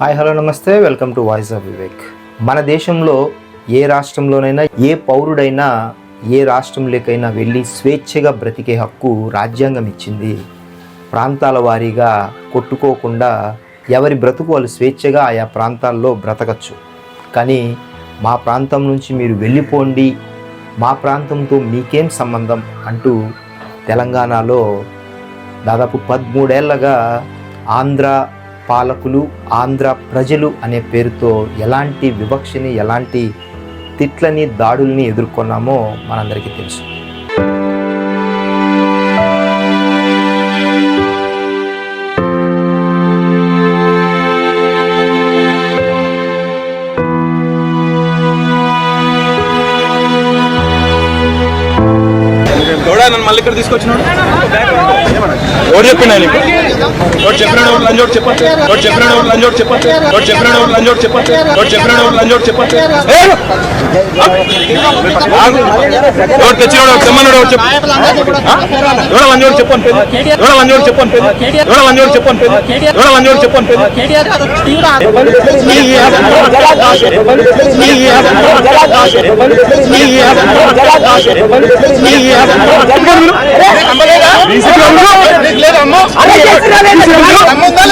Hi hello నమస్తే. Welcome to voice of Vivek. మన దేశంలో ఏ రాష్ట్రంలోనైనా ఏ పౌరుడైనా ఏ రాష్ట్రంలోకైనా వెళ్ళి స్వేచ్ఛగా బ్రతికే హక్కు రాజ్యాంగం ఇచ్చింది. ప్రాంతాల వారీగా కొట్టుకోకుండా ఎవరి బ్రతుకు వాళ్ళు స్వేచ్ఛగా ఆయా ప్రాంతాల్లో బ్రతకచ్చు. కానీ మా ప్రాంతం నుంచి మీరు వెళ్ళిపోండి మా ప్రాంతంతో మీకేం సంబంధం అంటూ తెలంగాణలో దాదాపు పదమూడేళ్ళగా ఆంధ్ర పాలకులు ఆంధ్ర ప్రజలు అనే పేరుతో ఎలాంటి వివక్షని ఎలాంటి తిట్లని దాడుల్ని ఎదుర్కొన్నామో మనందరికీ తెలుసు. నన్ను మళ్ళీ ఇక్కడ తీసుకొచ్చినాడు? ఎవడు చెప్పినా నీకు ఎవడు చెప్పినాడు ఎవడు లంజోడు చెప్పండి ఎవడు చెప్పినాడు ఎవడు లంజోడు చెప్పండి ఎవడు చెప్పినాడు ఎవడు లంజోడు చెప్పండి ఎవడు చెప్పినాడు ఎవడు లంజోడు చెప్పండి ఎవడు తెచ్చినాడు ఎవడు తెమ్మన్నాడు ఎవడు చెప్పు ఎవడ లంజోడు చెప్పండి ఎవడ లంజోడు చెప్పండి ఎవడ లంజోడు చెప్పండి ఎవడ లంజోడు చెప్పండి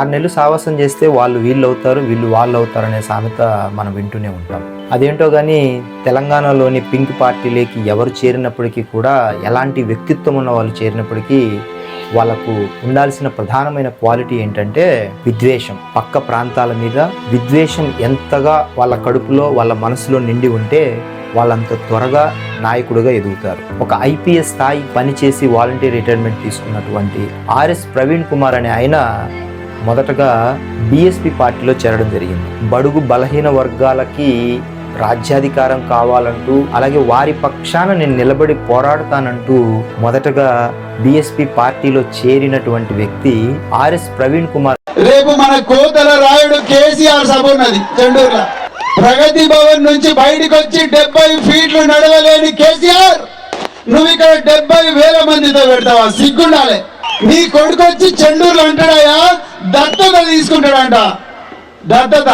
ఆరు నెలలు సావాసం చేస్తే వాళ్ళు వీళ్ళు అవుతారు వీళ్ళు వాళ్ళు అవుతారు అనే సామెత మనం వింటూనే ఉంటాం. అదేంటో కానీ తెలంగాణలోని పింక్ పార్టీలోకి ఎవరు చేరినప్పటికీ కూడా ఎలాంటి వ్యక్తిత్వం ఉన్న వాళ్ళు చేరినప్పటికీ వాళ్ళకు ఉండాల్సిన ప్రధానమైన క్వాలిటీ ఏంటంటే విద్వేషం. పక్క ప్రాంతాల మీద విద్వేషం ఎంతగా వాళ్ళ కడుపులో వాళ్ళ మనసులో నిండి ఉంటే వాళ్ళంత త్వరగా నాయకుడుగా ఎదుగుతారు. ఒక ఐపీఎస్ స్థాయి పనిచేసి వాలంటీర్ రిటైర్మెంట్ తీసుకున్నటువంటి ఆర్ఎస్ ప్రవీణ్ కుమార్ అనే ఆయన మొదటగా బీఎస్పీ పార్టీలో చేరడం జరిగింది. బడుగు బలహీన వర్గాలకి రాజ్యాధికారం కావాలంటూ అలాగే వారి పక్షాన నేను నిలబడి పోరాడతానంటూ మొదటగా బీఎస్పీ పార్టీలో చేరినటువంటి వ్యక్తి ఆర్ఎస్ ప్రవీణ్ కుమార్. రేపు మన కోతల రాయుడు కేసీఆర్ సభ ఉన్నది చెండూరులో. ప్రగతి భవన్ నుంచి బయటకు వచ్చి డెబ్బై ఫీట్లు నడవలేని కేసీఆర్ నువ్వు ఇక్కడ డెబ్బై వేల మందితో పెడతావా? సిగ్గుండాలి. నీ కొడుకు వచ్చి చెండూరులో అంటాడయా దత్తత తీసుకుంటాడంట. దత్తత.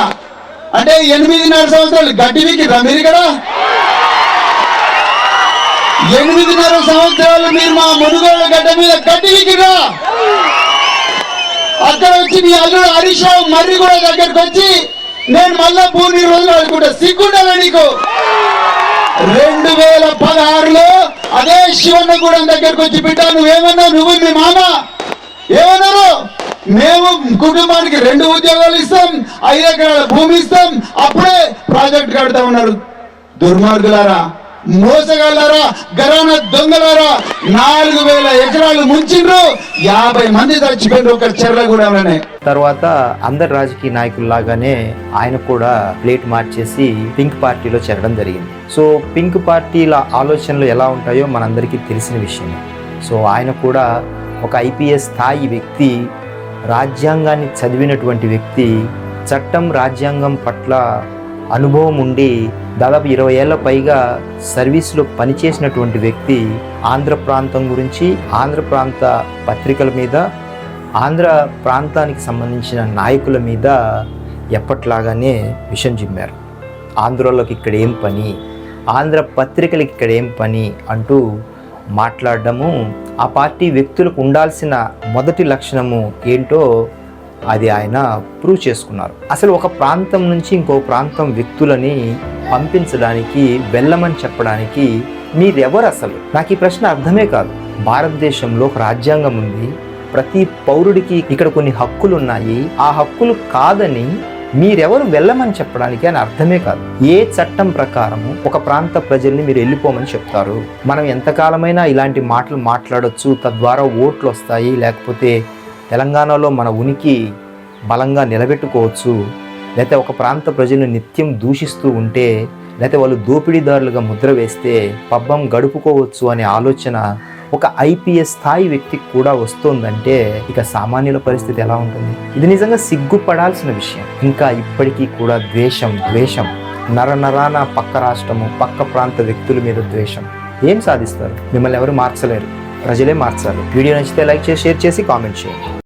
అంటే ఎనిమిదిన్నర సంవత్సరాలు గడ్డి మీకు మీరు ఇక్కడ? ఎనిమిదిన్నర సంవత్సరాలు మీరు మా మునుగోళ్ళ గడ్డ మీద గడ్డి వికిరా అక్కడ వచ్చి నీ అల్లుడు హరీష్ మర్రి కూడా దగ్గరకు వచ్చి నేను మళ్ళా పూర్ణి రోజులు అనుకుంటా సిగ్గుండాలా నీకు? రెండు వేల పదహారులో అదే శివన్నగూడెం దగ్గరకు వచ్చి బిడ్డ నువ్వేమన్నావు? నువ్వు మీ మామ? మేము కుటుంబానికి రెండు ఉద్యోగాలు ఇస్తాం ఐదు ఎకరాల భూమి ఇస్తాం. అప్పుడే ప్రాజెక్ట్ కడతా ఉన్నారు. దుర్మార్గులారా మోసగాళ్ళారా గరాన దొంగలారా నాలుగు వేల ఎకరాలు ముంచిండ్రు. యాభై మంది చచ్చిపోయిన ఒక చెర్లగూడెంలోనే తర్వాత అందరు రాజకీయ నాయకుల్లాగానే ఆయన కూడా ప్లేట్ మార్చేసి పింక్ పార్టీలో చేరడం జరిగింది. సో పింక్ పార్టీల ఆలోచనలు ఎలా ఉంటాయో మనందరికీ తెలిసిన విషయం సో ఆయన కూడా ఒక ఐపీఎస్ స్థాయి వ్యక్తి రాజ్యాంగాన్ని చదివినటువంటి వ్యక్తి చట్టం రాజ్యాంగం పట్ల అనుభవం ఉండి దాదాపు ఇరవై ఏళ్ళ పైగా సర్వీస్లో పనిచేసినటువంటి వ్యక్తి ఆంధ్ర ప్రాంతం గురించి ఆంధ్ర ప్రాంత పత్రికల మీద ఆంధ్ర ప్రాంతానికి సంబంధించిన నాయకుల మీద ఎప్పట్లాగానే విషం చిమ్మారు ఆంధ్రలోకి ఇక్కడ ఏం పని ఆంధ్ర పత్రికలకి ఇక్కడ ఏం పని అంటూ మాట్లాడడము ఆ పార్టీ వ్యక్తులకు ఉండాల్సిన మొదటి లక్షణము ఏంటో అది ఆయన ప్రూవ్ చేసుకున్నారు. అసలు ఒక ప్రాంతం నుంచి ఇంకో ప్రాంతం వ్యక్తులని పంపించడానికి వెళ్ళమని చెప్పడానికి మీరెవరు అసలు? నాకు ఈ ప్రశ్న అర్థమే కాదు. భారతదేశంలో ఒక రాజ్యాంగం ఉంది. ప్రతి పౌరుడికి ఇక్కడ కొన్ని హక్కులు ఉన్నాయి ఆ హక్కులు కాదని మీరెవరు వెళ్ళమని చెప్పడానికి అని అర్థమే కాదు. ఏ చట్టం ప్రకారము ఒక ప్రాంత ప్రజల్ని మీరు వెళ్ళిపోమని చెప్తారు? మనం ఎంతకాలమైనా ఇలాంటి మాటలు మాట్లాడొచ్చు తద్వారా ఓట్లు వస్తాయి లేకపోతే తెలంగాణలో మన ఉనికి బలంగా నిలబెట్టుకోవచ్చు. లేకపోతే ఒక ప్రాంత ప్రజలను నిత్యం దూషిస్తూ ఉంటే లేకపోతే వాళ్ళు దోపిడీదారులుగా ముద్ర వేస్తే పబ్బం గడుపుకోవచ్చు అనే ఆలోచన ఒక ఐపీఎస్ స్థాయి వ్యక్తికి కూడా వస్తోందంటే ఇక సామాన్యుల పరిస్థితి ఎలా ఉంటుంది? ఇది నిజంగా సిగ్గుపడాల్సిన విషయం. ఇంకా ఇప్పటికీ కూడా ద్వేషం ద్వేషం. నర నరాన పక్క రాష్ట్రము పక్క ప్రాంత వ్యక్తుల మీద ద్వేషం. ఏం సాధిస్తారు? మిమ్మల్ని ఎవరు మార్చలేరు. ప్రజలే మార్చాలి. వీడియో నచ్చితే లైక్ చేసి షేర్ చేసి కామెంట్ చేయండి.